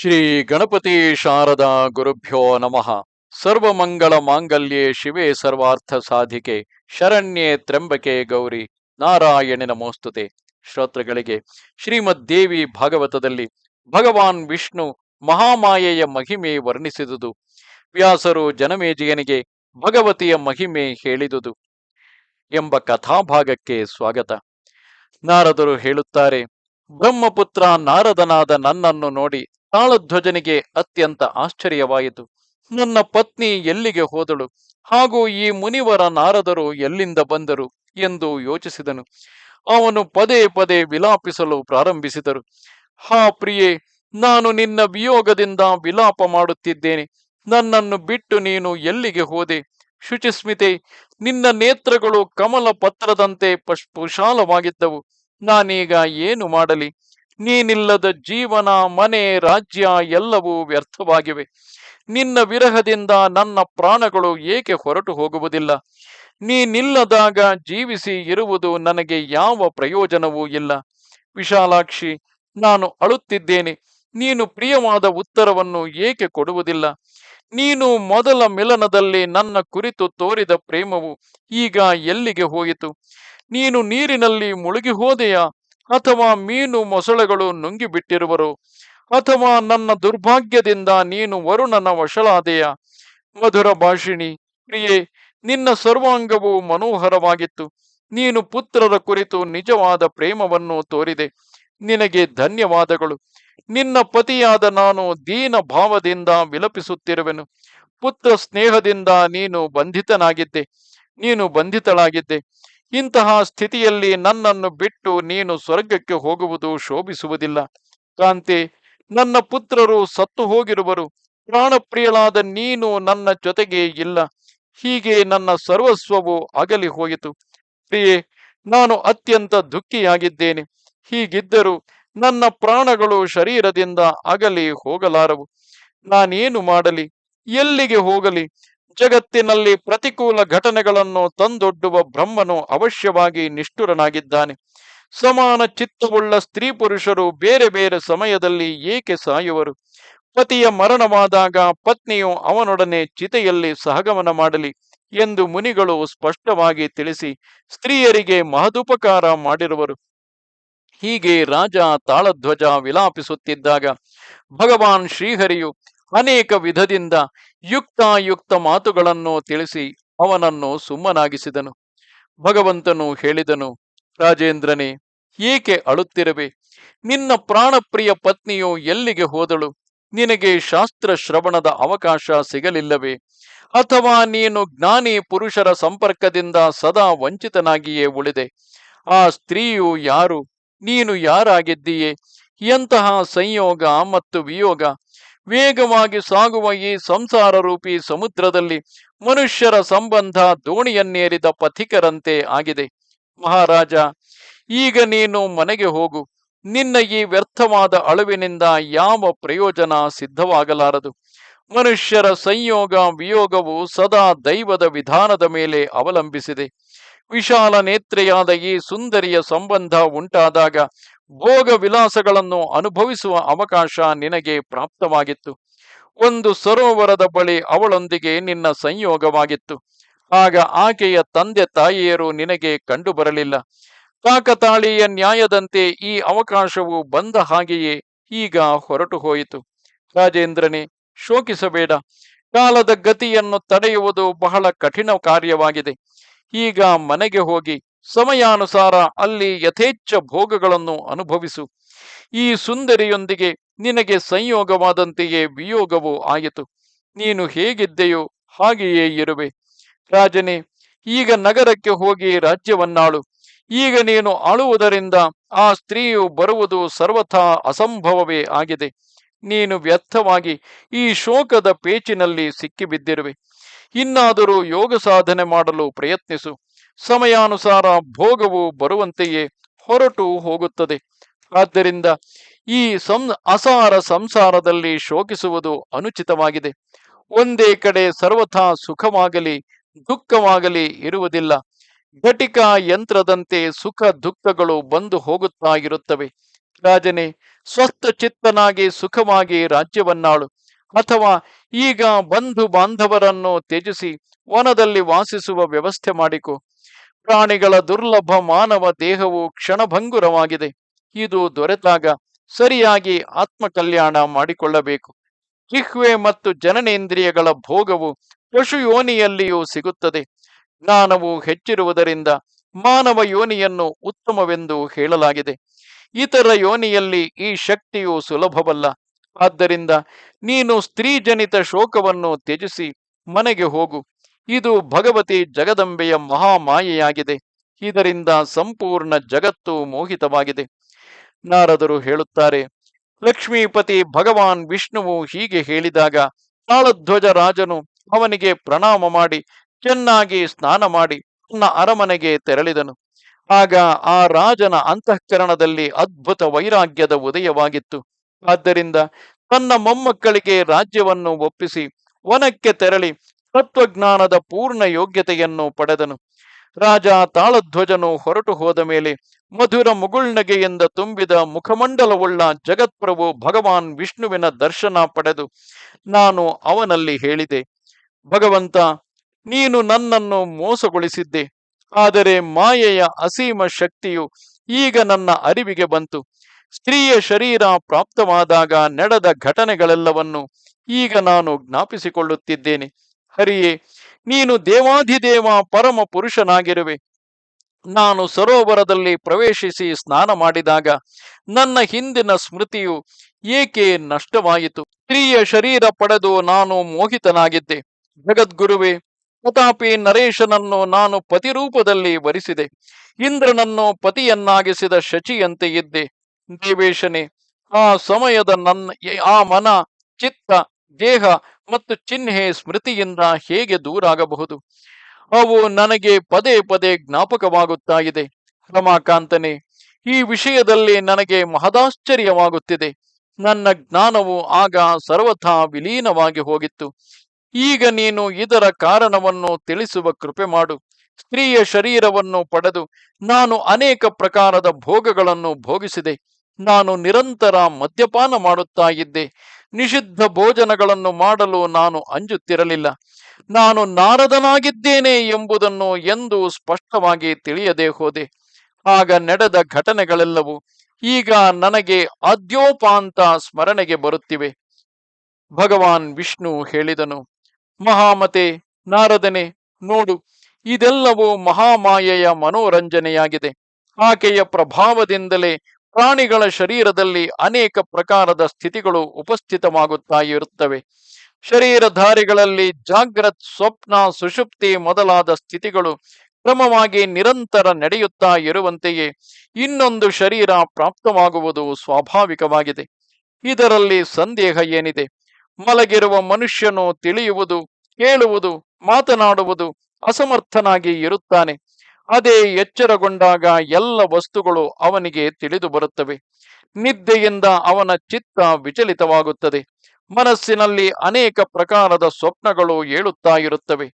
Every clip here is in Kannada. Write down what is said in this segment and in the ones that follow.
ಶ್ರೀ ಗಣಪತಿ ಶಾರದಾ ಗುರುಭ್ಯೋ ನಮಃ. ಸರ್ವಮಂಗಳ ಮಾಂಗಲ್ಯೇ ಶಿವೆ ಸರ್ವಾರ್ಥ ಸಾಧಿಕೆ, ಶರಣ್ಯೆ ತ್ರ್ಯಂಬಕೆ ಗೌರಿ, ನಾರಾಯಣಿ ನಮೋಸ್ತುತೆ. ಶ್ರೋತೃಗಳಿಗೆ ಶ್ರೀಮದ್ ದೇವಿ ಭಾಗವತದಲ್ಲಿ ಭಗವಾನ್ ವಿಷ್ಣು ಮಹಾಮಾಯೆಯ ಮಹಿಮೆ ವರ್ಣಿಸಿದುದು. ವ್ಯಾಸರು ಜನಮೇಜಯನಿಗೆ ಭಗವತಿಯ ಮಹಿಮೆ ಹೇಳಿದುದು ಎಂಬ ಕಥಾಭಾಗಕ್ಕೆ ಸ್ವಾಗತ. ನಾರದರು ಹೇಳುತ್ತಾರೆ, ಬ್ರಹ್ಮಪುತ್ರ ನಾರದನಾದ ನನ್ನನ್ನು ನೋಡಿ ತಾಳಧ್ವಜನಿಗೆ ಅತ್ಯಂತ ಆಶ್ಚರ್ಯವಾಯಿತು. ನನ್ನ ಪತ್ನಿ ಎಲ್ಲಿಗೆ ಹೋದಳು? ಹಾಗೂ ಈ ಮುನಿವರ ನಾರದರು ಎಲ್ಲಿಂದ ಬಂದರು? ಎಂದು ಯೋಚಿಸಿದನು. ಅವನು ಪದೇ ಪದೇ ವಿಲಾಪಿಸಲು ಪ್ರಾರಂಭಿಸಿದರು. ಹಾ ಪ್ರಿಯೆ, ನಾನು ನಿನ್ನ ವಿಯೋಗದಿಂದ ವಿಲಾಪ ಮಾಡುತ್ತಿದ್ದೇನೆ. ನನ್ನನ್ನು ಬಿಟ್ಟು ನೀನು ಎಲ್ಲಿಗೆ ಹೋದೆ? ಶುಚಿಸ್ಮಿತೆ, ನಿನ್ನ ನೇತ್ರಗಳು ಕಮಲ ಪತ್ರದಂತೆ ವಿಶಾಲವಾಗಿದ್ದವು ನಾನೀಗ ಏನು ಮಾಡಲಿ? ನೀನಿಲ್ಲದ ಜೀವನ, ಮನೆ, ರಾಜ್ಯ ಎಲ್ಲವೂ ವ್ಯರ್ಥವಾಗಿವೆ. ನಿನ್ನ ವಿರಹದಿಂದ ನನ್ನ ಪ್ರಾಣಗಳು ಏಕೆ ಹೊರಟು ಹೋಗುವುದಿಲ್ಲ? ನೀನಿಲ್ಲದಾಗ ಜೀವಿಸಿ ಇರುವುದು ನನಗೆ ಯಾವ ಪ್ರಯೋಜನವೂ ಇಲ್ಲ. ವಿಶಾಲಾಕ್ಷಿ, ನಾನು ಅಳುತ್ತಿದ್ದೇನೆ. ನೀನು ಪ್ರಿಯವಾದ ಉತ್ತರವನ್ನು ಏಕೆ ಕೊಡುವುದಿಲ್ಲ? ನೀನು ಮೊದಲ ಮಿಲನದಲ್ಲಿ ನನ್ನ ಕುರಿತು ತೋರಿದ ಪ್ರೇಮವು ಈಗ ಎಲ್ಲಿಗೆ ಹೋಯಿತು? ನೀನು ನೀರಿನಲ್ಲಿ ಮುಳುಗಿ ಹೋದೆಯಾ? ಅಥವಾ ಮೀನು ಮೊಸಳೆಗಳು ನುಂಗಿಬಿಟ್ಟಿರುವರು. ಅಥವಾ ನನ್ನ ದುರ್ಭಾಗ್ಯದಿಂದ ನೀನು ವರುಣನ ವಶಳಾದೆಯ. ಮಧುರ ಭಾಷಿಣಿ, ಪ್ರಿಯೆ, ನಿನ್ನ ಸರ್ವಾಂಗವು ಮನೋಹರವಾಗಿತ್ತು. ನೀನು ಪುತ್ರರ ಕುರಿತು ನಿಜವಾದ ಪ್ರೇಮವನ್ನು ತೋರಿದೆ. ನಿನಗೆ ಧನ್ಯವಾದಗಳು. ನಿನ್ನ ಪತಿಯಾದ ನಾನು ದೀನ ಭಾವದಿಂದ ವಿಲಪಿಸುತ್ತಿರುವೆನು. ಪುತ್ರ ಸ್ನೇಹದಿಂದ ನೀನು ಬಂಧಿತನಾಗಿದ್ದೆ. ನೀನು ಬಂಧಿತಳಾಗಿದ್ದೆ. ಇಂತಹ ಸ್ಥಿತಿಯಲ್ಲಿ ನನ್ನನ್ನು ಬಿಟ್ಟು ನೀನು ಸ್ವರ್ಗಕ್ಕೆ ಹೋಗುವುದು ಶೋಭಿಸುವುದಿಲ್ಲ. ಕಾಂತಿ, ನನ್ನ ಪುತ್ರರು ಸತ್ತು ಹೋಗಿರುವರು. ಪ್ರಾಣಪ್ರಿಯಳಾದ ನೀನು ನನ್ನ ಜೊತೆಗೆ ಇಲ್ಲ. ಹೀಗೆ ನನ್ನ ಸರ್ವಸ್ವವು ಅಗಲಿ ಹೋಯಿತು. ಪ್ರಿಯೆ, ನಾನು ಅತ್ಯಂತ ದುಃಖಿಯಾಗಿದ್ದೇನೆ. ಹೀಗಿದ್ದರೂ ನನ್ನ ಪ್ರಾಣಗಳು ಶರೀರದಿಂದ ಅಗಲಿ ಹೋಗಲಾರವು. ನಾನೇನು ಮಾಡಲಿ? ಎಲ್ಲಿಗೆ ಹೋಗಲಿ? ಜಗತ್ತಿನಲ್ಲಿ ಪ್ರತಿಕೂಲ ಘಟನೆಗಳನ್ನು ತಂದೊಡ್ಡುವ ಬ್ರಹ್ಮನು ಅವಶ್ಯವಾಗಿ ನಿಷ್ಠುರನಾಗಿದ್ದಾನೆ. ಸಮಾನ ಚಿತ್ತವುಳ್ಳ ಸ್ತ್ರೀ ಪುರುಷರು ಬೇರೆ ಬೇರೆ ಸಮಯದಲ್ಲಿ ಏಕೆ ಸಾಯುವರು? ಪತಿಯ ಮರಣವಾದಾಗ ಪತ್ನಿಯು ಅವನೊಡನೆ ಚಿತೆಯಲ್ಲಿ ಸಹಗಮನ ಮಾಡಲಿ ಎಂದು ಮುನಿಗಳು ಸ್ಪಷ್ಟವಾಗಿ ತಿಳಿಸಿ ಸ್ತ್ರೀಯರಿಗೆ ಮಹದುಪಕಾರ ಮಾಡಿರುವರು. ಹೀಗೆ ರಾಜ ತಾಳಧ್ವಜ ವಿಲಾಪಿಸುತ್ತಿದ್ದಾಗ ಭಗವಾನ್ ಶ್ರೀಹರಿಯು ಅನೇಕ ವಿಧದಿಂದ ಯುಕ್ತಾಯುಕ್ತ ಮಾತುಗಳನ್ನು ತಿಳಿಸಿ ಅವನನ್ನು ಸುಮ್ಮನಾಗಿಸಿದನು. ಭಗವಂತನು ಹೇಳಿದನು, ರಾಜೇಂದ್ರನೇ, ಏಕೆ ಅಳುತ್ತಿರವೆ? ನಿನ್ನ ಪ್ರಾಣಪ್ರಿಯ ಪತ್ನಿಯು ಎಲ್ಲಿಗೆ ಹೋದಳು? ನಿನಗೆ ಶಾಸ್ತ್ರ ಶ್ರವಣದ ಅವಕಾಶ ಸಿಗಲಿಲ್ಲವೇ? ಅಥವಾ ನೀನು ಜ್ಞಾನಿ ಪುರುಷರ ಸಂಪರ್ಕದಿಂದ ಸದಾ ವಂಚಿತನಾಗಿಯೇ ಉಳಿದೆ? ಆ ಸ್ತ್ರೀಯು ಯಾರು? ನೀನು ಯಾರಾಗಿದ್ದೀಯೆ? ಎಂತಹ ಸಂಯೋಗ ಮತ್ತು ವಿಯೋಗ? ವೇಗವಾಗಿ ಸಾಗುವ ಈ ಸಂಸಾರ ರೂಪಿ ಸಮುದ್ರದಲ್ಲಿ ಮನುಷ್ಯರ ಸಂಬಂಧ ದೋಣಿಯನ್ನೇರಿದ ಪಥಿಕರಂತೆ ಆಗಿದೆ. ಮಹಾರಾಜ, ಈಗ ನೀನು ಮನೆಗೆ ಹೋಗು. ನಿನ್ನ ಈ ವ್ಯರ್ಥವಾದ ಅಳುವಿನಿಂದ ಯಾವ ಪ್ರಯೋಜನ ಸಿದ್ಧವಾಗಲಾರದು? ಮನುಷ್ಯರ ಸಂಯೋಗ ವಿಯೋಗವು ಸದಾ ದೈವದ ವಿಧಾನದ ಮೇಲೆ ಅವಲಂಬಿಸಿದೆ. ವಿಶಾಲ ನೇತ್ರೆಯಾದ ಈ ಸುಂದರಿಯ ಸಂಬಂಧ ಉಂಟಾದಾಗ ಭೋಗ ವಿಲಾಸಗಳನ್ನು ಅನುಭವಿಸುವ ಅವಕಾಶ ನಿನಗೆ ಪ್ರಾಪ್ತವಾಗಿತ್ತು. ಒಂದು ಸರೋವರದ ಬಳಿ ಅವಳೊಂದಿಗೆ ನಿನ್ನ ಸಂಯೋಗವಾಗಿತ್ತು. ಆಗ ಆಕೆಯ ತಂದೆ ತಾಯಿಯರು ನಿನಗೆ ಕಂಡು ಬರಲಿಲ್ಲ ಕಾಕತಾಳೀಯ ನ್ಯಾಯದಂತೆ ಈ ಅವಕಾಶವು ಬಂದ ಹಾಗೆಯೇ ಈಗ ಹೊರಟು ಹೋಯಿತು. ರಾಜೇಂದ್ರನೇ, ಶೋಕಿಸಬೇಡ. ಕಾಲದ ಗತಿಯನ್ನು ತಡೆಯುವುದು ಬಹಳ ಕಠಿಣ ಕಾರ್ಯವಾಗಿದೆ. ಈಗ ಮನೆಗೆ ಹೋಗಿ ಸಮಯಾನುಸಾರ ಅಲ್ಲಿ ಯಥೇಚ್ಛ ಭೋಗಗಳನ್ನು ಅನುಭವಿಸು. ಈ ಸುಂದರಿಯೊಂದಿಗೆ ನಿನಗೆ ಸಂಯೋಗವಾದಂತೆಯೇ ವಿಯೋಗವೂ ಆಯಿತು. ನೀನು ಹೇಗಿದ್ದೆಯೋ ಹಾಗೆಯೇ ಇರುವೆ. ರಾಜನೇ, ಈಗ ನಗರಕ್ಕೆ ಹೋಗಿ ರಾಜ್ಯವನ್ನಾಳು. ಈಗ ನೀನು ಆಳುವುದರಿಂದ ಆ ಸ್ತ್ರೀಯು ಬರುವುದು ಸರ್ವಥಾ ಅಸಂಭವವೇ ಆಗಿದೆ. ನೀನು ವ್ಯರ್ಥವಾಗಿ ಈ ಶೋಕದ ಪೇಚಿನಲ್ಲಿ ಸಿಕ್ಕಿಬಿದ್ದಿರುವೆ. ಇನ್ನಾದರೂ ಯೋಗ ಸಾಧನೆ ಮಾಡಲು ಪ್ರಯತ್ನಿಸು. ಸಮಯಾನುಸಾರ ಭೋಗವು ಬರುವಂತೆಯೇ ಹೊರಟು ಹೋಗುತ್ತದೆ. ಆದ್ದರಿಂದ ಈ ಸಂ, ಅಸಾರ ಸಂಸಾರದಲ್ಲಿ ಶೋಕಿಸುವುದು ಅನುಚಿತವಾಗಿದೆ. ಒಂದೇ ಕಡೆ ಸರ್ವಥಾ ಸುಖವಾಗಲಿ, ದುಃಖವಾಗಲಿ ಇರುವುದಿಲ್ಲ. ಘಟಿಕ ಯಂತ್ರದಂತೆ ಸುಖ ದುಃಖಗಳು ಬಂದು ಹೋಗುತ್ತಾ ಇರುತ್ತವೆ. ರಾಜನೇ, ಸ್ವಸ್ಥ ಚಿತ್ತನಾಗಿ ಸುಖವಾಗಿ ರಾಜ್ಯವನ್ನಾಳು. ಅಥವಾ ಈಗ ಬಂಧು ಬಾಂಧವರನ್ನು ತ್ಯಜಿಸಿ ವನದಲ್ಲಿ ವಾಸಿಸುವ ವ್ಯವಸ್ಥೆ ಮಾಡಿಕೊ. ಪ್ರಾಣಿಗಳ ದುರ್ಲಭ ಮಾನವ ದೇಹವು ಕ್ಷಣಭಂಗುರವಾಗಿದೆ. ಇದು ದೊರೆತಾಗ ಸರಿಯಾಗಿ ಆತ್ಮಕಲ್ಯಾಣ ಮಾಡಿಕೊಳ್ಳಬೇಕು. ಜಿಹ್ವೆ ಮತ್ತು ಜನನೇಂದ್ರಿಯಗಳ ಭೋಗವು ಪಶು ಯೋನಿಯಲ್ಲಿಯೂ ಸಿಗುತ್ತದೆ. ಜ್ಞಾನವು ಹೆಚ್ಚಿರುವುದರಿಂದ ಮಾನವ ಯೋನಿಯನ್ನು ಉತ್ತಮವೆಂದು ಹೇಳಲಾಗಿದೆ. ಇತರ ಯೋನಿಯಲ್ಲಿ ಈ ಶಕ್ತಿಯು ಸುಲಭವಲ್ಲ. ಆದ್ದರಿಂದ ನೀನು ಸ್ತ್ರೀಜನಿತ ಶೋಕವನ್ನು ತ್ಯಜಿಸಿ ಮನೆಗೆ ಹೋಗು. ಇದು ಭಗವತಿ ಜಗದಂಬೆಯ ಮಹಾಮಾಯೆಯಾಗಿದೆ. ಇದರಿಂದ ಸಂಪೂರ್ಣ ಜಗತ್ತು ಮೋಹಿತವಾಗಿದೆ. ನಾರದರು ಹೇಳುತ್ತಾರೆ, ಲಕ್ಷ್ಮೀಪತಿ ಭಗವಾನ್ ವಿಷ್ಣುವು ಹೀಗೆ ಹೇಳಿದಾಗ ತಾಳಧ್ವಜ ರಾಜನು ಅವನಿಗೆ ಪ್ರಣಾಮ ಮಾಡಿ, ಚೆನ್ನಾಗಿ ಸ್ನಾನ ಮಾಡಿ ತನ್ನ ಅರಮನೆಗೆ ತೆರಳಿದನು. ಆಗ ಆ ರಾಜನ ಅಂತಃಕರಣದಲ್ಲಿ ಅದ್ಭುತ ವೈರಾಗ್ಯದ ಉದಯವಾಗಿತ್ತು. ಆದ್ದರಿಂದ ತನ್ನ ಮೊಮ್ಮಕ್ಕಳಿಗೆ ರಾಜ್ಯವನ್ನು ಒಪ್ಪಿಸಿ, ವನಕ್ಕೆ ತೆರಳಿ ತತ್ವಜ್ಞಾನದ ಪೂರ್ಣ ಯೋಗ್ಯತೆಯನ್ನು ಪಡೆದನು. ರಾಜ ತಾಳಧ್ವಜನು ಹೊರಟು ಹೋದ ಮೇಲೆ ಮಧುರ ಮುಗುಳ್ನಗೆಯಿಂದ ತುಂಬಿದ ಮುಖಮಂಡಲವುಳ್ಳ ಜಗತ್ಪ್ರಭು ಭಗವಾನ್ ವಿಷ್ಣುವಿನ ದರ್ಶನ ಪಡೆದು ನಾನು ಅವನಲ್ಲಿ ಹೇಳಿದೆ, ಭಗವಂತ, ನೀನು ನನ್ನನ್ನು ಮೋಸಗೊಳಿಸಿದ್ದೆ, ಆದರೆ ಮಾಯೆಯ ಅಸೀಮ ಶಕ್ತಿಯು ಈಗ ನನ್ನ ಅರಿವಿಗೆ ಬಂತು. ಸ್ತ್ರೀಯ ಶರೀರ ಪ್ರಾಪ್ತವಾದಾಗ ನಡೆದ ಘಟನೆಗಳೆಲ್ಲವನ್ನು ಈಗ ನಾನು ಜ್ಞಾಪಿಸಿಕೊಳ್ಳುತ್ತಿದ್ದೇನೆ. ಹರಿಯೇ, ನೀನು ದೇವಾಧಿದೇವ, ಪರಮ ಪುರುಷನಾಗಿರುವೆ. ನಾನು ಸರೋವರದಲ್ಲಿ ಪ್ರವೇಶಿಸಿ ಸ್ನಾನ ಮಾಡಿದಾಗ ನನ್ನ ಹಿಂದಿನ ಸ್ಮೃತಿಯು ಏಕೆ ನಷ್ಟವಾಯಿತು? ಸ್ತ್ರೀಯ ಶರೀರ ಪಡೆದು ನಾನು ಮೋಹಿತನಾಗಿದ್ದೆ. ಜಗದ್ಗುರುವೆ, ಪ್ರತಾಪಿ ನರೇಶನನ್ನು ನಾನು ಪತಿರೂಪದಲ್ಲಿ ವರಿಸಿದೆ. ಇಂದ್ರನನ್ನು ಪತಿಯನ್ನಾಗಿಸಿದ ಶಚಿಯಂತೆ ಇದ್ದೆ. ದೇವೇಶನೇ, ಆ ಸಮಯದ ನನ್ನ, ಆ ಮನ, ಚಿತ್ತ ದೇಹ ಮತ್ತು ಚಿಹ್ನೆ ಸ್ಮೃತಿಯಿಂದ ಹೇಗೆ ದೂರಾಗಬಹುದು? ಅವು ನನಗೆ ಪದೇ ಪದೇ ಜ್ಞಾಪಕವಾಗುತ್ತಾ ಇದೆ ರಮಾಕಾಂತನೇ, ಈ ವಿಷಯದಲ್ಲಿ ನನಗೆ ಮಹದಾಶ್ಚರ್ಯವಾಗುತ್ತಿದೆ. ನನ್ನ ಜ್ಞಾನವು ಆಗ ಸರ್ವಥಾ ವಿಲೀನವಾಗಿ ಹೋಗಿತ್ತು. ಈಗ ನೀನು ಇದರ ಕಾರಣವನ್ನು ತಿಳಿಸುವ ಕೃಪೆ ಮಾಡು. ಸ್ತ್ರೀಯ ಶರೀರವನ್ನು ಪಡೆದು ನಾನು ಅನೇಕ ಪ್ರಕಾರದ ಭೋಗಗಳನ್ನು ಭೋಗಿಸಿದೆ. ನಾನು ನಿರಂತರ ಮದ್ಯಪಾನ ಮಾಡುತ್ತಾ ಇದ್ದೆ ನಿಷಿದ್ಧ ಭೋಜನಗಳನ್ನು ಮಾಡಲು ನಾನು ಅಂಜುತ್ತಿರಲಿಲ್ಲ. ನಾನು ನಾರದನಾಗಿದ್ದೇನೆ ಎಂಬುದನ್ನು ಎಂದು ಸ್ಪಷ್ಟವಾಗಿ ತಿಳಿಯದೆ ಹೋದೆ. ಆಗ ನಡೆದ ಘಟನೆಗಳೆಲ್ಲವೂ ಈಗ ನನಗೆ ಅದ್ಯೋಪಾಂತ ಸ್ಮರಣೆಗೆ ಬರುತ್ತಿವೆ. ಭಗವಾನ್ ವಿಷ್ಣು ಹೇಳಿದನು, ಮಹಾಮತೆ, ನಾರದನೆ, ನೋಡು, ಇದೆಲ್ಲವೂ ಮಹಾಮಾಯೆಯ ಮನೋರಂಜನೆಯಾಗಿದೆ. ಆಕೆಯ ಪ್ರಭಾವದಿಂದಲೇ ಪ್ರಾಣಿಗಳ ಶರೀರದಲ್ಲಿ ಅನೇಕ ಪ್ರಕಾರದ ಸ್ಥಿತಿಗಳು ಉಪಸ್ಥಿತವಾಗುತ್ತಾ ಇರುತ್ತವೆ ಶರೀರಧಾರಿಗಳಲ್ಲಿ ಜಾಗ್ರತ್, ಸ್ವಪ್ನ, ಸುಷುಪ್ತಿ ಮೊದಲಾದ ಸ್ಥಿತಿಗಳು ಕ್ರಮವಾಗಿ ನಿರಂತರ ನಡೆಯುತ್ತಾ ಇರುವಂತೆಯೇ ಇನ್ನೊಂದು ಶರೀರ ಪ್ರಾಪ್ತವಾಗುವುದು ಸ್ವಾಭಾವಿಕವಾಗಿದೆ. ಇದರಲ್ಲಿ ಸಂದೇಹ ಏನಿದೆ? ಮಲಗಿರುವ ಮನುಷ್ಯನು ತಿಳಿಯುವುದು, ಕೇಳುವುದು, ಮಾತನಾಡುವುದು ಅಸಮರ್ಥನಾಗಿ ಇರುತ್ತಾನೆ. ಅದೇ ಎಚ್ಚರಗೊಂಡಾಗ ಎಲ್ಲ ವಸ್ತುಗಳು ಅವನಿಗೆ ತಿಳಿದು ಬರುತ್ತವೆ. ನಿದ್ದೆಯಿಂದ ಅವನ ಚಿತ್ತ ವಿಚಲಿತವಾಗುತ್ತದೆ. ಮನಸ್ಸಿನಲ್ಲಿ ಅನೇಕ ಪ್ರಕಾರದ ಸ್ವಪ್ನಗಳು ಏಳುತ್ತಾ ಇರುತ್ತವೆ.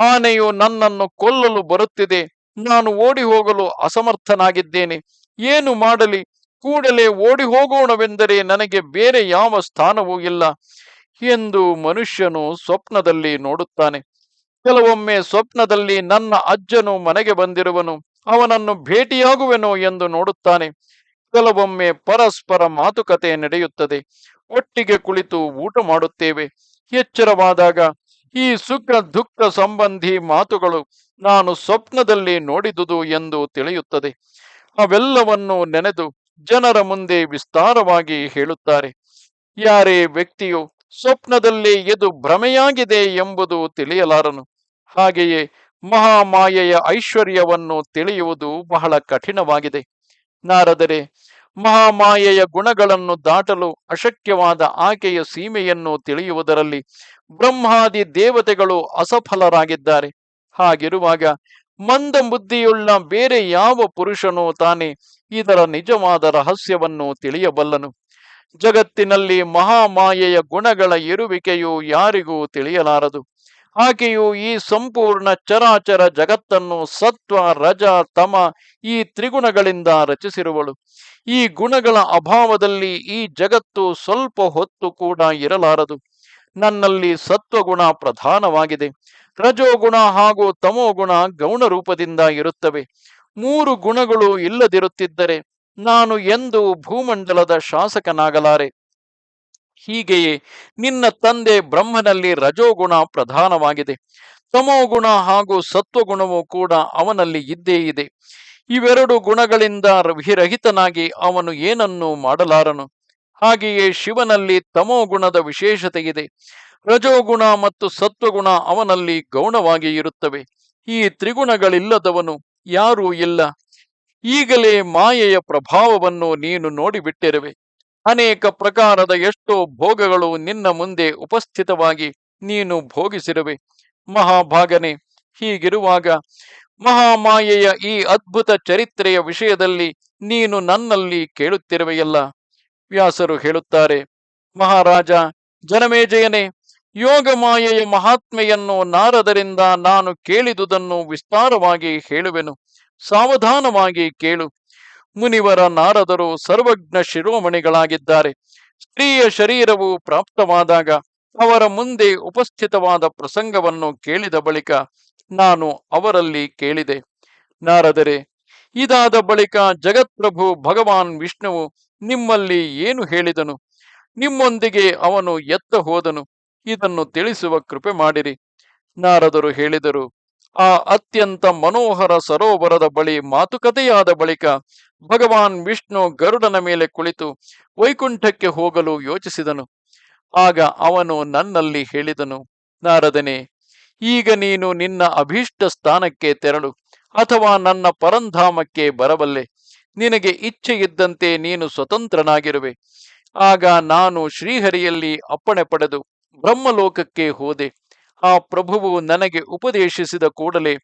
ಆನೆಯು ನನ್ನನ್ನು ಕೊಲ್ಲಲು ಬರುತ್ತಿದೆ. ನಾನು ಓಡಿ ಹೋಗಲು ಅಸಮರ್ಥನಾಗಿದ್ದೇನೆ. ಏನು ಮಾಡಲಿ? ಕೂಡಲೇ ಓಡಿ ಹೋಗೋಣವೆಂದರೆ ನನಗೆ ಬೇರೆ ಯಾವ ಸ್ಥಾನವೂ ಇಲ್ಲ ಎಂದು ಮನುಷ್ಯನು ಸ್ವಪ್ನದಲ್ಲಿ ನೋಡುತ್ತಾನೆ. ಕೆಲವೊಮ್ಮೆ ಸ್ವಪ್ನದಲ್ಲಿ ನನ್ನ ಅಜ್ಜನು ಮನೆಗೆ ಬಂದಿರುವನು, ಅವನನ್ನು ಭೇಟಿಯಾಗುವೆನು ಎಂದು ನೋಡುತ್ತಾನೆ. ಕೆಲವೊಮ್ಮೆ ಪರಸ್ಪರ ಮಾತುಕತೆ ನಡೆಯುತ್ತದೆ. ಒಟ್ಟಿಗೆ ಕುಳಿತು ಊಟ ಮಾಡುತ್ತೇವೆ. ಎಚ್ಚರವಾದಾಗ ಈ ಸುಖ ದುಃಖ ಸಂಬಂಧಿ ಮಾತುಗಳು ನಾನು ಸ್ವಪ್ನದಲ್ಲಿ ನೋಡಿದುದು ಎಂದು ತಿಳಿಯುತ್ತದೆ. ಅವೆಲ್ಲವನ್ನು ನೆನೆದು ಜನರ ಮುಂದೆ ವಿಸ್ತಾರವಾಗಿ ಹೇಳುತ್ತಾರೆ. ಯಾರೇ ವ್ಯಕ್ತಿಯು ಸ್ವಪ್ನದಲ್ಲಿ ಎದು ಭ್ರಮೆಯಾಗಿದೆ ಎಂಬುದು ತಿಳಿಯಲಾರನು. ಹಾಗೆಯೇ ಮಹಾಮಾಯೆಯ ಐಶ್ವರ್ಯವನ್ನು ತಿಳಿಯುವುದು ಬಹಳ ಕಠಿಣವಾಗಿದೆ. ನಾರದರೆ, ಮಹಾಮಾಯೆಯ ಗುಣಗಳನ್ನು ದಾಟಲು ಅಶಕ್ಯವಾದ ಆಕೆಯ ಸೀಮೆಯನ್ನು ತಿಳಿಯುವುದರಲ್ಲಿ ಬ್ರಹ್ಮಾದಿ ದೇವತೆಗಳು ಅಸಫಲರಾಗಿದ್ದಾರೆ. ಹಾಗಿರುವಾಗ ಮಂದ ಬುದ್ಧಿಯುಳ್ಳ ಬೇರೆ ಯಾವ ಪುರುಷನೂ ತಾನೇ ಇದರ ನಿಜವಾದ ರಹಸ್ಯವನ್ನು ತಿಳಿಯಬಲ್ಲನು. ಜಗತ್ತಿನಲ್ಲಿ ಮಹಾಮಾಯೆಯ ಗುಣಗಳ ಇರುವಿಕೆಯು ಯಾರಿಗೂ ತಿಳಿಯಲಾರದು. ಆಕೆಯು ಈ ಸಂಪೂರ್ಣ ಚರಾಚರ ಜಗತ್ತನ್ನು ಸತ್ವ, ರಜ, ತಮ ಈ ತ್ರಿಗುಣಗಳಿಂದ ರಚಿಸಿರುವಳು. ಈ ಗುಣಗಳ ಅಭಾವದಲ್ಲಿ ಈ ಜಗತ್ತು ಸ್ವಲ್ಪ ಹೊತ್ತು ಕೂಡ ಇರಲಾರದು. ನನ್ನಲ್ಲಿ ಸತ್ವಗುಣ ಪ್ರಧಾನವಾಗಿದೆ. ರಜೋಗುಣ ಹಾಗೂ ತಮೋಗುಣ ಗೌಣ ರೂಪದಿಂದ ಇರುತ್ತವೆ. ಮೂರು ಗುಣಗಳು ಇಲ್ಲದಿರುತ್ತಿದ್ದರೆ ನಾನು ಎಂದು ಭೂಮಂಡಲದ ಶಾಸಕನಾಗಲಾರೆ. ಹೀಗೆಯೇ ನಿನ್ನ ತಂದೆ ಬ್ರಹ್ಮನಲ್ಲಿ ರಜೋಗುಣ ಪ್ರಧಾನವಾಗಿದೆ. ತಮೋಗುಣ ಹಾಗೂ ಸತ್ವಗುಣವು ಕೂಡ ಅವನಲ್ಲಿ ಇದ್ದೇ ಇದೆ. ಇವೆರಡು ಗುಣಗಳಿಂದ ವಿರಹಿತನಾಗಿ ಅವನು ಏನನ್ನೂ ಮಾಡಲಾರನು. ಹಾಗೆಯೇ ಶಿವನಲ್ಲಿ ತಮೋಗುಣದ ವಿಶೇಷತೆ ಇದೆ ರಜೋಗುಣ ಮತ್ತು ಸತ್ವಗುಣ ಅವನಲ್ಲಿ ಗೌಣವಾಗಿ ಇರುತ್ತವೆ. ಈ ತ್ರಿಗುಣಗಳಿಲ್ಲದವನು ಯಾರೂ ಇಲ್ಲ. ಈಗಲೇ ಮಾಯೆಯ ಪ್ರಭಾವವನ್ನು ನೀನು ನೋಡಿಬಿಟ್ಟಿರುವೆ. ಅನೇಕ ಪ್ರಕಾರದ ಎಷ್ಟೋ ಭೋಗಗಳು ನಿನ್ನ ಮುಂದೆ ಉಪಸ್ಥಿತವಾಗಿ ನೀನು ಭೋಗಿಸಿರುವೆ. ಮಹಾಭಾಗನೆ, ಹೀಗಿರುವಾಗ ಮಹಾಮಾಯೆಯ ಈ ಅದ್ಭುತ ಚರಿತ್ರೆಯ ವಿಷಯದಲ್ಲಿ ನೀನು ನನ್ನಲ್ಲಿ ಕೇಳುತ್ತಿರುವೆಯಲ್ಲ. ವ್ಯಾಸರು ಹೇಳುತ್ತಾರೆ, ಮಹಾರಾಜ, ಜನಮೇಜಯನೇ ಯೋಗ ಮಾಯೆಯ ಮಹಾತ್ಮೆಯನ್ನು ನಾರದರಿಂದ ನಾನು ಕೇಳಿದುದನ್ನು ವಿಸ್ತಾರವಾಗಿ ಹೇಳುವೆನು. ಸಾವಧಾನವಾಗಿ ಕೇಳು. ಮುನಿವರ ನಾರದರು ಸರ್ವಜ್ಞ ಶಿರೋಮಣಿಗಳಾಗಿದ್ದಾರೆ. ಸ್ತ್ರೀಯ ಶರೀರವು ಪ್ರಾಪ್ತವಾದಾಗ ಅವರ ಮುಂದೆ ಉಪಸ್ಥಿತವಾದ ಪ್ರಸಂಗವನ್ನು ಕೇಳಿದ ಬಳಿಕ ನಾನು ಅವರಲ್ಲಿ ಕೇಳಿದೆ. ನಾರದರೆ, ಇದಾದ ಬಳಿಕ ಜಗತ್ಪ್ರಭು ಭಗವಾನ್ ವಿಷ್ಣುವು ನಿಮ್ಮಲ್ಲಿ ಏನು ಹೇಳಿದನು? ನಿಮ್ಮೊಂದಿಗೆ ಅವನು ಎತ್ತ ಹೋದನು. ಇದನ್ನು ತಿಳಿಸುವ ಕೃಪೆ ಮಾಡಿರಿ. ನಾರದರು ಹೇಳಿದರು ಆ ಅತ್ಯಂತ ಮನೋಹರ ಸರೋವರದ ಬಳಿ ಮಾತುಕತೆಯಾದ ಬಳಿಕ ಭಗವಾನ್ ವಿಷ್ಣು ಗರುಡನ ಮೇಲೆ ಕುಳಿತು ವೈಕುಂಠಕ್ಕೆ ಹೋಗಲು ಯೋಚಿಸಿದನು. ಆಗ ಅವನು ನನ್ನಲ್ಲಿ ಹೇಳಿದನು, ನಾರದನೆ, ಈಗ ನೀನು ನಿನ್ನ ಅಭೀಷ್ಟ ಸ್ಥಾನಕ್ಕೆ ತೆರಳು ಅಥವಾ ನನ್ನ ಪರಂಧಾಮಕ್ಕೆ ಬರಬಲ್ಲೆ. ನಿನಗೆ ಇಚ್ಛೆ ಇದ್ದಂತೆ ನೀನು ಸ್ವತಂತ್ರನಾಗಿರುವೆ. ಆಗ ನಾನು ಶ್ರೀಹರಿಯಲ್ಲಿ ಅಪ್ಪಣೆ ಪಡೆದು ಬ್ರಹ್ಮಲೋಕಕ್ಕೆ ಹೋದೆ. ಆ ಪ್ರಭುವು ನನಗೆ ಉಪದೇಶಿಸಿದ ಕೂಡಲೇ,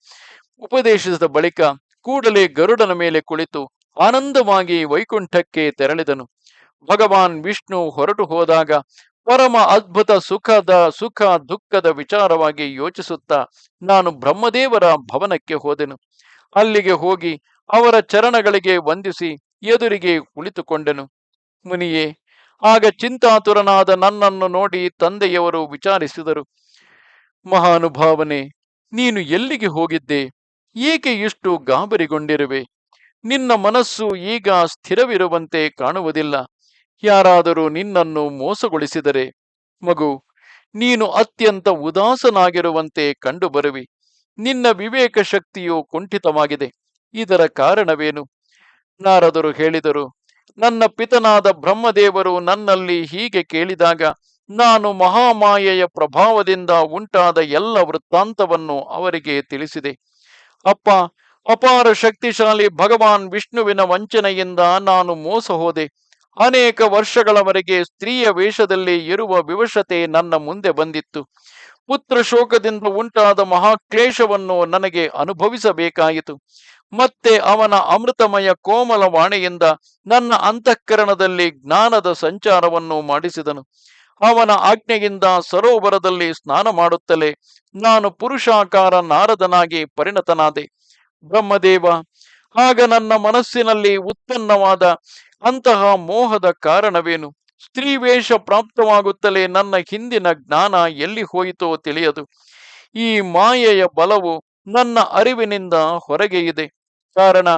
ಉಪದೇಶಿಸಿದ ಬಳಿಕ ಕೂಡಲೇ ಗರುಡನ ಮೇಲೆ ಕುಳಿತು ಆನಂದವಾಗಿ ವೈಕುಂಠಕ್ಕೆ ತೆರಳಿದನು. ಭಗವಾನ್ ವಿಷ್ಣು ಹೊರಟು ಹೋದಾಗ ಪರಮ ಅದ್ಭುತ ಸುಖದ ಸುಖ ದುಃಖದ ವಿಚಾರವಾಗಿ ಯೋಚಿಸುತ್ತಾ ನಾನು ಬ್ರಹ್ಮದೇವರ ಭವನಕ್ಕೆ ಹೋದೆನು. ಅಲ್ಲಿಗೆ ಹೋಗಿ ಅವರ ಚರಣಗಳಿಗೆ ವಂದಿಸಿ ಎದುರಿಗೆ ಕುಳಿತುಕೊಂಡೆನು. ಮುನಿಯೇ, ಆಗ ಚಿಂತಾತುರನಾದ ನನ್ನನ್ನು ನೋಡಿ ತಂದೆಯವರು ವಿಚಾರಿಸಿದರು. ಮಹಾನುಭಾವನೆ, ನೀನು ಎಲ್ಲಿಗೆ ಹೋಗಿದ್ದೆ? ಏಕೆ ಇಷ್ಟು ಗಾಬರಿಗೊಂಡಿರುವೆ? ನಿನ್ನ ಮನಸ್ಸು ಈಗ ಸ್ಥಿರವಿರುವಂತೆ ಕಾಣುವುದಿಲ್ಲ. ಯಾರಾದರೂ ನಿನ್ನನ್ನು ಮೋಸಗೊಳಿಸಿದರೆ, ಮಗು, ನೀನು ಅತ್ಯಂತ ಉದಾಸನಾಗಿರುವಂತೆ ಕಂಡುಬರುವಿ. ನಿನ್ನ ವಿವೇಕ ಶಕ್ತಿಯು ಕುಂಠಿತವಾಗಿದೆ. ಇದರ ಕಾರಣವೇನು? ನಾರದರು ಹೇಳಿದರು, ನನ್ನ ಪಿತನಾದ ಬ್ರಹ್ಮದೇವರು ನನ್ನಲ್ಲಿ ಹೀಗೆ ಕೇಳಿದಾಗ ನಾನು ಮಹಾಮಾಯೆಯ ಪ್ರಭಾವದಿಂದ ಉಂಟಾದ ಎಲ್ಲ ವೃತ್ತಾಂತವನ್ನು ಅವರಿಗೆ ತಿಳಿಸಿದೆ. ಅಪ್ಪ, ಅಪಾರ ಶಕ್ತಿಶಾಲಿ ಭಗವಾನ್ ವಿಷ್ಣುವಿನ ವಂಚನೆಯಿಂದ ನಾನು ಮೋಸ ಹೋದೆ ಅನೇಕ ವರ್ಷಗಳವರೆಗೆ ಸ್ತ್ರೀಯ ವೇಷದಲ್ಲಿ ಇರುವ ವಿವಶತೆ ನನ್ನ ಮುಂದೆ ಬಂದಿತ್ತು. ಪುತ್ರ ಶೋಕದಿಂದ ಉಂಟಾದ ಮಹಾಕ್ಲೇಶವನ್ನು ನನಗೆ ಅನುಭವಿಸಬೇಕಾಯಿತು. ಮತ್ತೆ ಅವನ ಅಮೃತಮಯ ಕೋಮಲ ವಾಣಿಯಿಂದ ನನ್ನ ಅಂತಃಕರಣದಲ್ಲಿ ಜ್ಞಾನದ ಸಂಚಾರವನ್ನು ಮಾಡಿಸಿದನು. ಅವನ ಆಜ್ಞೆಯಿಂದ ಸರೋವರದಲ್ಲಿ ಸ್ನಾನ ಮಾಡುತ್ತಲೇ ನಾನು ಪುರುಷಾಕಾರ ನಾರದನಾಗಿ ಪರಿಣತನಾದೆ. ಬ್ರಹ್ಮದೇವ, ಆಗ ನನ್ನ ಮನಸ್ಸಿನಲ್ಲಿ ಉತ್ಪನ್ನವಾದ ಅಂತಹ ಮೋಹದ ಕಾರಣವೇನು? ಸ್ತ್ರೀ ವೇಷ ಪ್ರಾಪ್ತವಾಗುತ್ತಲೇ ನನ್ನ ಹಿಂದಿನ ಜ್ಞಾನ ಎಲ್ಲಿ ಹೋಯಿತೋ ತಿಳಿಯದು. ಈ ಮಾಯೆಯ ಬಲವು ನನ್ನ ಅರಿವಿನಿಂದ ಹೊರಗೆ ಇದೆ. ಕಾರಣ,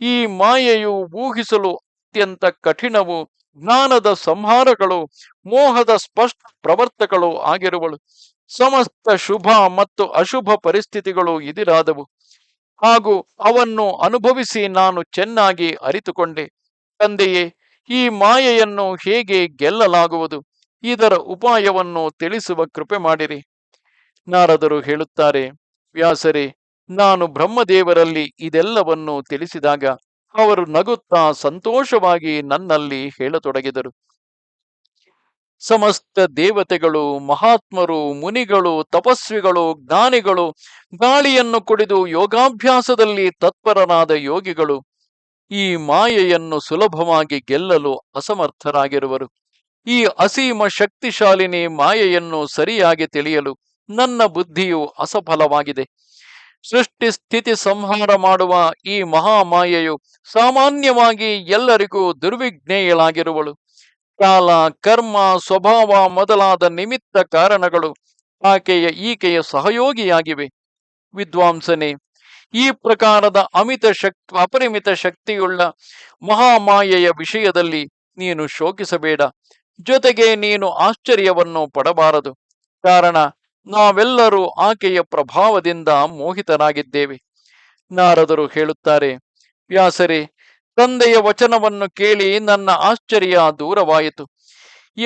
ಈ ಮಾಯೆಯು ಊಹಿಸಲು ಅತ್ಯಂತ ಕಠಿಣವು ಜ್ಞಾನದ ಸಂಹಾರಗಳು, ಮೋಹದ ಸ್ಪಷ್ಟ ಪ್ರವರ್ತಕಳು ಆಗಿರುವಳು. ಸಮಸ್ತ ಶುಭ ಮತ್ತು ಅಶುಭ ಪರಿಸ್ಥಿತಿಗಳು ಇದಿರಾದವು. ಹಾಗೂ ಅವನ್ನು ಅನುಭವಿಸಿ ನಾನು ಚೆನ್ನಾಗಿ ಅರಿತುಕೊಂಡೆ. ತಂದೆಯೇ, ಈ ಮಾಯೆಯನ್ನು ಹೇಗೆ ಗೆಲ್ಲಲಾಗುವುದು? ಇದರ ಉಪಾಯವನ್ನು ತಿಳಿಸುವ ಕೃಪೆ ಮಾಡಿರಿ. ನಾರದರು ಹೇಳುತ್ತಾರೆ, ವ್ಯಾಸರೇ, ನಾನು ಬ್ರಹ್ಮದೇವರಲ್ಲಿ ಇದೆಲ್ಲವನ್ನು ತಿಳಿಸಿದಾಗ ಅವರು ನಗುತ್ತಾ ಸಂತೋಷವಾಗಿ ನನ್ನಲ್ಲಿ ಹೇಳತೊಡಗಿದರು. ಸಮಸ್ತ ದೇವತೆಗಳು, ಮಹಾತ್ಮರು, ಮುನಿಗಳು, ತಪಸ್ವಿಗಳು, ಜ್ಞಾನಿಗಳು, ಗಾಳಿಯನ್ನು ಕುಡಿದು ಯೋಗಾಭ್ಯಾಸದಲ್ಲಿ ತತ್ಪರನಾದ ಯೋಗಿಗಳು ಈ ಮಾಯೆಯನ್ನು ಸುಲಭವಾಗಿ ಗೆಲ್ಲಲು ಅಸಮರ್ಥರಾಗಿರುವರು. ಈ ಅಸೀಮ ಶಕ್ತಿಶಾಲಿನಿ ಮಾಯೆಯನ್ನು ಸರಿಯಾಗಿ ತಿಳಿಯಲು ನನ್ನ ಬುದ್ಧಿಯು ಅಸಫಲವಾಗಿದೆ. ಸೃಷ್ಟಿ ಸ್ಥಿತಿ ಸಂಹಾರ ಮಾಡುವ ಈ ಮಹಾಮಾಯೆಯು ಸಾಮಾನ್ಯವಾಗಿ ಎಲ್ಲರಿಗೂ ದುರ್ವಿಜ್ಞೇಯಳಾಗಿರುವಳು. ಕಾಲ, ಕರ್ಮ, ಸ್ವಭಾವ ಮೊದಲಾದ ನಿಮಿತ್ತ ಕಾರಣಗಳು ಆಕೆಯ ಈಕೆಯ ಸಹಯೋಗಿಯಾಗಿವೆ. ವಿದ್ವಾಂಸನೆ, ಈ ಪ್ರಕಾರದ ಅಮಿತ ಶಕ್ತಿ ಅಪರಿಮಿತ ಶಕ್ತಿಯುಳ್ಳ ಮಹಾಮಾಯೆಯ ವಿಷಯದಲ್ಲಿ ನೀನು ಶೋಕಿಸಬೇಡ. ಜೊತೆಗೆ ನೀನು ಆಶ್ಚರ್ಯವನ್ನು ಪಡಬಾರದು. ಕಾರಣ ನಾವೆಲ್ಲರೂ ಆಕೆಯ ಪ್ರಭಾವದಿಂದ ಮೋಹಿತರಾಗಿದ್ದೇವೆ. ನಾರದರು ಹೇಳುತ್ತಾರೆ, ವ್ಯಾಸರೇ, ತಂದೆಯ ವಚನವನ್ನು ಕೇಳಿ ನನ್ನ ಆಶ್ಚರ್ಯ ದೂರವಾಯಿತು.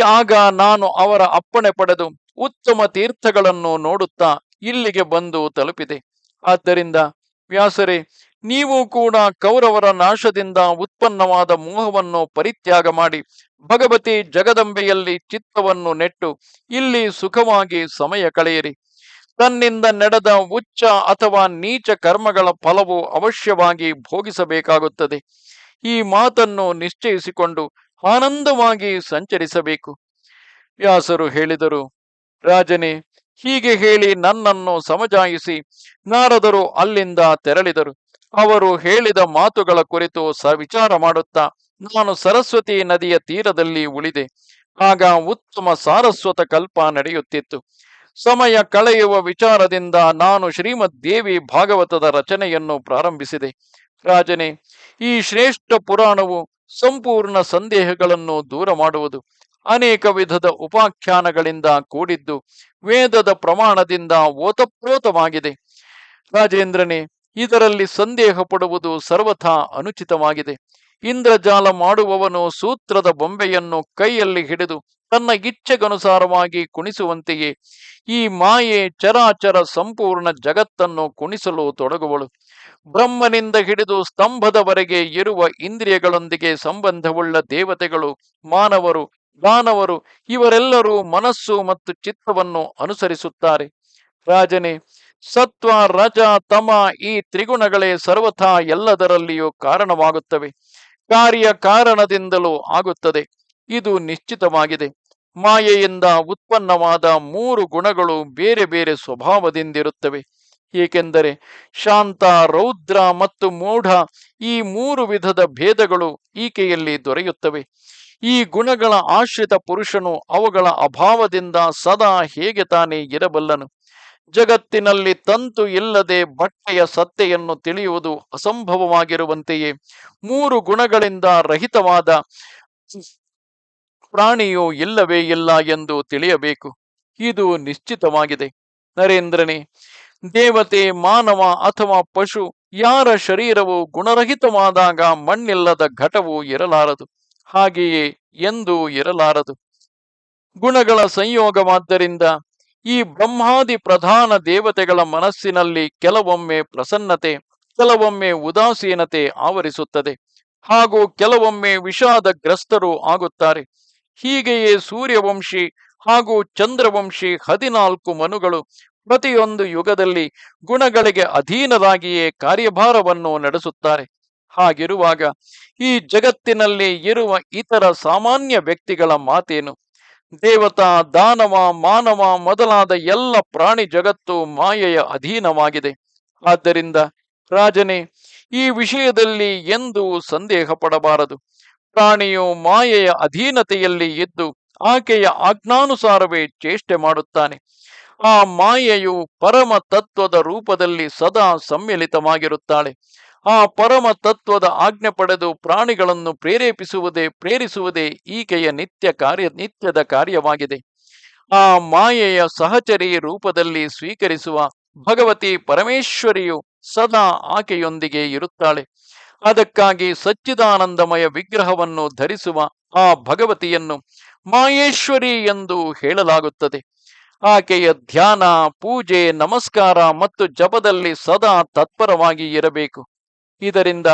ಆಗ ನಾನು ಅವರ ಅಪ್ಪಣೆ ಪಡೆದು ಉತ್ತಮ ತೀರ್ಥಗಳನ್ನು ನೋಡುತ್ತಾ ಇಲ್ಲಿಗೆ ಬಂದು ತಲುಪಿದೆ. ಆದ್ದರಿಂದ, ವ್ಯಾಸರೇ ನೀವು ಕೂಡ ಕೌರವರ ನಾಶದಿಂದ ಉತ್ಪನ್ನವಾದ ಮೋಹವನ್ನು ಪರಿತ್ಯಾಗ ಮಾಡಿ ಭಗವತಿ ಜಗದಂಬೆಯಲ್ಲಿ ಚಿತ್ತವನ್ನು ನೆಟ್ಟು ಇಲ್ಲಿ ಸುಖವಾಗಿ ಸಮಯ ಕಳೆಯಿರಿ. ತನ್ನಿಂದ ನಡೆದ ಉಚ್ಚ ಅಥವಾ ನೀಚ ಕರ್ಮಗಳ ಫಲವು ಅವಶ್ಯವಾಗಿ ಭೋಗಿಸಬೇಕಾಗುತ್ತದೆ. ಈ ಮಾತನ್ನು ನಿಶ್ಚಯಿಸಿಕೊಂಡು ಆನಂದವಾಗಿ ಸಂಚರಿಸಬೇಕು. ವ್ಯಾಸರು ಹೇಳಿದರು, ರಾಜನೇ, ಹೀಗೆ ಹೇಳಿ ನನ್ನನ್ನು ಸಮಜಾಯಿಸಿ, ನಾರದರು ಅಲ್ಲಿಂದ ತೆರಳಿದರು. ಅವರು ಹೇಳಿದ ಮಾತುಗಳ ಕುರಿತು ಸ ವಿಚಾರ ಮಾಡುತ್ತಾ, ನಾನು ಸರಸ್ವತಿ ನದಿಯ ತೀರದಲ್ಲಿ ಉಳಿದೆ. ಆಗ ಉತ್ತಮ ಸಾರಸ್ವತ ಕಲ್ಪ ನಡೆಯುತ್ತಿತ್ತು. ಸಮಯ ಕಳೆಯುವ ವಿಚಾರದಿಂದ ನಾನು ಶ್ರೀಮದ್ ದೇವಿ ಭಾಗವತದ ರಚನೆಯನ್ನು ಪ್ರಾರಂಭಿಸಿದೆ. ರಾಜನೇ, ಈ ಶ್ರೇಷ್ಠ ಪುರಾಣವು ಸಂಪೂರ್ಣ ಸಂದೇಹಗಳನ್ನು ದೂರ ಮಾಡುವುದು, ಅನೇಕ ವಿಧದ ಉಪಾಖ್ಯಾನಗಳಿಂದ ಕೂಡಿದ್ದು, ವೇದದ ಪ್ರಮಾಣದಿಂದ ಓತಪ್ರೋತವಾಗಿದೆ. ರಾಜೇಂದ್ರನೇ ಇದರಲ್ಲಿ ಸಂದೇಹ ಪಡುವುದು ಸರ್ವಥಾ ಅನುಚಿತವಾಗಿದೆ. ಇಂದ್ರಜಾಲ ಮಾಡುವವನು ಸೂತ್ರದ ಬೊಂಬೆಯನ್ನು ಕೈಯಲ್ಲಿ ಹಿಡಿದು ತನ್ನ ಇಚ್ಛೆಗನುಸಾರವಾಗಿ ಕುಣಿಸುವಂತೆಯೇ. ಈ ಮಾಯೆ ಚರಾಚರ ಸಂಪೂರ್ಣ ಜಗತ್ತನ್ನು ಕುಣಿಸಲು ತೊಡಗುವಳು. ಬ್ರಹ್ಮನಿಂದ ಹಿಡಿದು ಸ್ತಂಭದವರೆಗೆ ಇರುವ ಇಂದ್ರಿಯಗಳೊಂದಿಗೆ ಸಂಬಂಧವುಳ್ಳ ದೇವತೆಗಳು, ಮಾನವರು, ದಾನವರು, ಇವರೆಲ್ಲರೂ ಮನಸ್ಸು ಮತ್ತು ಚಿತ್ತವನ್ನು ಅನುಸರಿಸುತ್ತಾರೆ. ರಾಜನೇ ಸತ್ವ, ರಜ, ತಮ ಈ ತ್ರಿಗುಣಗಳೇ ಸರ್ವಥಾ ಎಲ್ಲದರಲ್ಲಿಯೂ ಕಾರಣವಾಗುತ್ತವೆ. ಕಾರ್ಯ ಕಾರಣದಿಂದಲೂ ಆಗುತ್ತದೆ. ಇದು ನಿಶ್ಚಿತವಾಗಿದೆ. ಮಾಯೆಯಿಂದ ಉತ್ಪನ್ನವಾದ ಮೂರು ಗುಣಗಳು ಬೇರೆ ಬೇರೆ ಸ್ವಭಾವದಿಂದಿರುತ್ತವೆ. ಏಕೆಂದರೆ ಶಾಂತ, ರೌದ್ರ ಮತ್ತು ಮೂಢ ಈ ಮೂರು ವಿಧದ ಭೇದಗಳು ಈಕೆಯಲ್ಲಿ ದೊರೆಯುತ್ತವೆ. ಈ ಗುಣಗಳ ಆಶ್ರಿತ ಪುರುಷನು ಅವುಗಳ ಅಭಾವದಿಂದ ಸದಾ ಹೇಗೆ ತಾನೇ ಇರಬಲ್ಲನು? ಜಗತ್ತಿನಲ್ಲಿ ತಂತು ಇಲ್ಲದೆ ಬಟ್ಟೆಯ ಸತ್ತೆಯನ್ನು ತಿಳಿಯುವುದು ಅಸಂಭವವಾಗಿರುವಂತೆಯೇ. ಮೂರು ಗುಣಗಳಿಂದ ರಹಿತವಾದ ಪ್ರಾಣಿಯು ಇಲ್ಲವೇ ಇಲ್ಲ ಎಂದು ತಿಳಿಯಬೇಕು. ಇದು ನಿಶ್ಚಿತವಾಗಿದೆ. ನರೇಂದ್ರನೇ, ದೇವತೆ, ಮಾನವ ಅಥವಾ ಪಶು, ಯಾರ ಶರೀರವು ಗುಣರಹಿತವಾದಾಗ ಮಣ್ಣಿಲ್ಲದ ಘಟವು ಇರಲಾರದು. ಹಾಗೆಯೇ ಎಂದೂ ಇರಲಾರದು. ಗುಣಗಳ ಸಂಯೋಗವಾದ್ದರಿಂದ ಈ ಬ್ರಹ್ಮಾದಿ ಪ್ರಧಾನ ದೇವತೆಗಳ ಮನಸ್ಸಿನಲ್ಲಿ ಕೆಲವೊಮ್ಮೆ ಪ್ರಸನ್ನತೆ, ಕೆಲವೊಮ್ಮೆ ಉದಾಸೀನತೆ ಆವರಿಸುತ್ತದೆ. ಹಾಗೂ ಕೆಲವೊಮ್ಮೆ ವಿಷಾದಗ್ರಸ್ತರು ಆಗುತ್ತಾರೆ. ಹೀಗೆಯೇ ಸೂರ್ಯವಂಶಿ ಹಾಗೂ ಚಂದ್ರವಂಶಿ ಹದಿನಾಲ್ಕು ಮನುಗಳು ಪ್ರತಿಯೊಂದು ಯುಗದಲ್ಲಿ ಗುಣಗಳಿಗೆ ಅಧೀನರಾಗಿಯೇ ಕಾರ್ಯಭಾರವನ್ನು ನಡೆಸುತ್ತಾರೆ. ಹಾಗಿರುವಾಗ ಈ ಜಗತ್ತಿನಲ್ಲಿ ಇರುವ ಇತರ ಸಾಮಾನ್ಯ ವ್ಯಕ್ತಿಗಳ ಮಾತೇನು? ದೇವತಾ, ದಾನವ, ಮಾನವ ಮೊದಲಾದ ಎಲ್ಲ ಪ್ರಾಣಿ ಜಗತ್ತು ಮಾಯೆಯ ಅಧೀನವಾಗಿದೆ. ಆದ್ದರಿಂದ ರಾಜನೇ, ಈ ವಿಷಯದಲ್ಲಿ ಎಂದೂ ಸಂದೇಹ ಪಡಬಾರದು ಪ್ರಾಣಿಯು ಮಾಯೆಯ ಅಧೀನತೆಯಲ್ಲಿ ಇದ್ದು ಆಕೆಯ ಆಜ್ಞಾನುಸಾರವೇ ಚೇಷ್ಟೆ ಮಾಡುತ್ತಾನೆ. ಆ ಮಾಯೆಯು ಪರಮ ತತ್ವದ ರೂಪದಲ್ಲಿ ಸದಾ ಸಮ್ಮಿಲಿತವಾಗಿರುತ್ತಾಳೆ. ಆ ಪರಮ ತತ್ವದ ಆಜ್ಞೆ ಪಡೆದು ಪ್ರಾಣಿಗಳನ್ನು ಪ್ರೇರೇಪಿಸುವುದೇ, ಪ್ರೇರಿಸುವುದೇ ಈಕೆಯ ನಿತ್ಯ ಕಾರ್ಯ, ನಿತ್ಯದ ಕಾರ್ಯವಾಗಿದೆ. ಆ ಮಾಯೆಯ ಸಹಚರಿ ರೂಪದಲ್ಲಿ ಸ್ವೀಕರಿಸುವ ಭಗವತಿ ಪರಮೇಶ್ವರಿಯು ಸದಾ ಆಕೆಯೊಂದಿಗೆ ಇರುತ್ತಾಳೆ. ಅದಕ್ಕಾಗಿ ಸಚ್ಚಿದಾನಂದಮಯ ವಿಗ್ರಹವನ್ನು ಧರಿಸುವ ಆ ಭಗವತಿಯನ್ನು ಮಾಯೇಶ್ವರಿ ಎಂದು ಹೇಳಲಾಗುತ್ತದೆ. ಆಕೆಯ ಧ್ಯಾನ, ಪೂಜೆ, ನಮಸ್ಕಾರ ಮತ್ತು ಜಪದಲ್ಲಿ ಸದಾ ತತ್ಪರವಾಗಿ ಇರಬೇಕು. ಇದರಿಂದ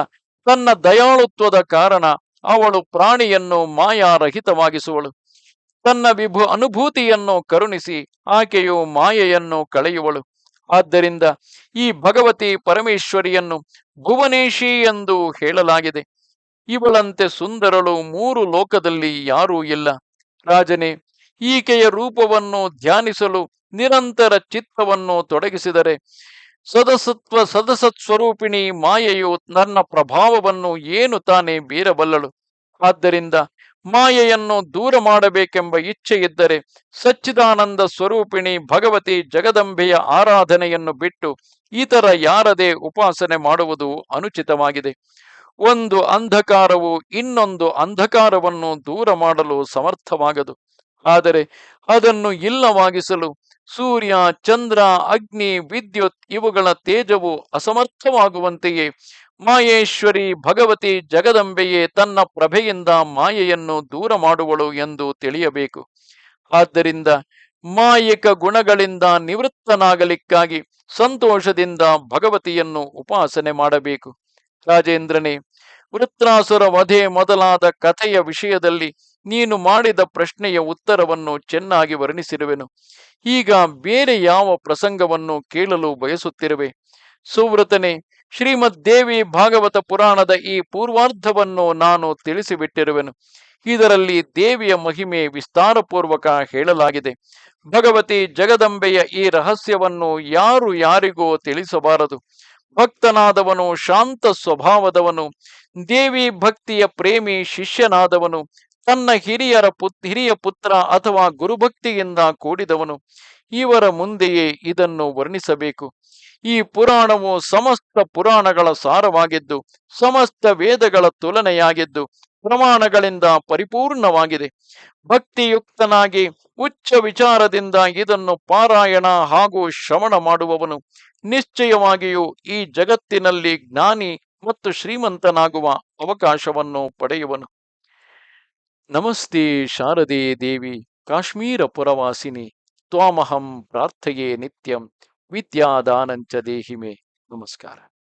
ತನ್ನ ದಯಾಳುತ್ವದ ಕಾರಣ ಅವಳು ಪ್ರಾಣಿಯನ್ನು ಮಾಯಾರಹಿತವಾಗಿಸುವಳು. ತನ್ನ ವಿಭು ಅನುಭೂತಿಯನ್ನು ಕರುಣಿಸಿ ಆಕೆಯು ಮಾಯೆಯನ್ನು ಕಳೆಯುವಳು. ಆದ್ದರಿಂದ ಈ ಭಗವತಿ ಪರಮೇಶ್ವರಿಯನ್ನು ಭುವನೇಶಿ ಎಂದು ಹೇಳಲಾಗಿದೆ. ಇವಳಂತೆ ಸುಂದರಳು ಮೂರು ಲೋಕದಲ್ಲಿ ಯಾರೂ ಇಲ್ಲ. ರಾಜನೇ, ಈಕೆಯ ರೂಪವನ್ನು ಧ್ಯಾನಿಸಲು ನಿರಂತರ ಚಿತ್ತವನ್ನು ತೊಡಗಿಸಿದರೆ ಸದಸತ್ವ ಸದಸತ್ ಸ್ವರೂಪಿಣಿ ಮಾಯೆಯು ನನ್ನ ಪ್ರಭಾವವನ್ನು ಏನು ತಾನೇ ಬೀರಬಲ್ಲಳು? ಆದ್ದರಿಂದ ಮಾಯೆಯನ್ನು ದೂರ ಮಾಡಬೇಕೆಂಬ ಇಚ್ಛೆ ಇದ್ದರೆ ಸಚ್ಚಿದಾನಂದ ಸ್ವರೂಪಿಣಿ ಭಗವತಿ ಜಗದಂಬೆಯ ಆರಾಧನೆಯನ್ನು ಬಿಟ್ಟು ಇತರ ಯಾರದೇ ಉಪಾಸನೆ ಮಾಡುವುದು ಅನುಚಿತವಾಗಿದೆ. ಒಂದು ಅಂಧಕಾರವು ಇನ್ನೊಂದು ಅಂಧಕಾರವನ್ನು ದೂರ ಮಾಡಲು ಸಮರ್ಥವಾಗದು. ಆದರೆ ಅದನ್ನು ಇಲ್ಲವಾಗಿಸಲು ಸೂರ್ಯ, ಚಂದ್ರ, ಅಗ್ನಿ, ವಿದ್ಯುತ್ ಇವುಗಳ ತೇಜವು ಅಸಮರ್ಥವಾಗುವಂತೆಯೇ. ಮಾಯೇಶ್ವರಿ, ಭಗವತಿ, ಜಗದಂಬೆಯೇ ತನ್ನ ಪ್ರಭೆಯಿಂದ ಮಾಯೆಯನ್ನು ದೂರ ಮಾಡುವಳು ಎಂದು ತಿಳಿಯಬೇಕು. ಆದ್ದರಿಂದ ಮಾಯಿಕ ಗುಣಗಳಿಂದ ನಿವೃತ್ತನಾಗಲಿಕ್ಕಾಗಿ ಸಂತೋಷದಿಂದ ಭಗವತಿಯನ್ನು ಉಪಾಸನೆ ಮಾಡಬೇಕು. ರಾಜೇಂದ್ರನೇ ವೃತ್ರಾಸುರ ವಧೆ ಮೊದಲಾದ ಕಥೆಯ ವಿಷಯದಲ್ಲಿ ನೀನು ಮಾಡಿದ ಪ್ರಶ್ನೆಯ ಉತ್ತರವನ್ನು ಚೆನ್ನಾಗಿ ವರ್ಣಿಸಿರುವೆನು. ಈಗ ಬೇರೆ ಯಾವ ಪ್ರಸಂಗವನ್ನು ಕೇಳಲು ಬಯಸುತ್ತಿರುವೆ? ಸುವೃತನೆ ಶ್ರೀಮದ್ ದೇವಿ ಭಾಗವತ ಪುರಾಣದ ಈ ಪೂರ್ವಾರ್ಧವನ್ನು ನಾನು ತಿಳಿಸಿಬಿಟ್ಟಿರುವೆನು. ಇದರಲ್ಲಿ ದೇವಿಯ ಮಹಿಮೆ ವಿಸ್ತಾರಪೂರ್ವಕ ಹೇಳಲಾಗಿದೆ. ಭಗವತಿ ಜಗದಂಬೆಯ ಈ ರಹಸ್ಯವನ್ನು ಯಾರು ಯಾರಿಗೂ ತಿಳಿಸಬಾರದು. ಭಕ್ತನಾದವನು, ಶಾಂತ ಸ್ವಭಾವದವನು, ದೇವಿ ಭಕ್ತಿಯ ಪ್ರೇಮಿ ಶಿಷ್ಯನಾದವನು, ತನ್ನ ಹಿರಿಯರ ಪುತ್, ಹಿರಿಯ ಪುತ್ರ ಅಥವಾ ಗುರುಭಕ್ತಿಯಿಂದ ಕೂಡಿದವನು. ಇವರ ಮುಂದೆಯೇ ಇದನ್ನು ವರ್ಣಿಸಬೇಕು. ಈ ಪುರಾಣವು ಸಮಸ್ತ ಪುರಾಣಗಳ ಸಾರವಾಗಿದ್ದು, ಸಮಸ್ತ ವೇದಗಳ ತುಲನೆಯಾಗಿದ್ದು, ಪ್ರಮಾಣಗಳಿಂದ ಪರಿಪೂರ್ಣವಾಗಿದೆ. ಭಕ್ತಿಯುಕ್ತನಾಗಿ, ಉಚ್ಚ ವಿಚಾರದಿಂದ ಇದನ್ನು ಪಾರಾಯಣ ಹಾಗೂ ಶ್ರವಣ ಮಾಡುವವನು. ನಿಶ್ಚಯವಾಗಿಯೂ ಈ ಜಗತ್ತಿನಲ್ಲಿ ಜ್ಞಾನಿ ಮತ್ತು ಶ್ರೀಮಂತನಾಗುವ ಅವಕಾಶವನ್ನು ಪಡೆಯುವನು. ನಮಸ್ತೆ ಶಾರದೆ ದೇವಿ ಕಾಶ್ಮೀರ ಪುರವಾಸಿನಿ ತ್ವಾಮಹಂ ಪ್ರಾರ್ಥೆಯೇ ನಿತ್ಯಂ, ವಿದ್ಯಾದಾನಂಚ ದೇಹಿಮೆ. ನಮಸ್ಕಾರ.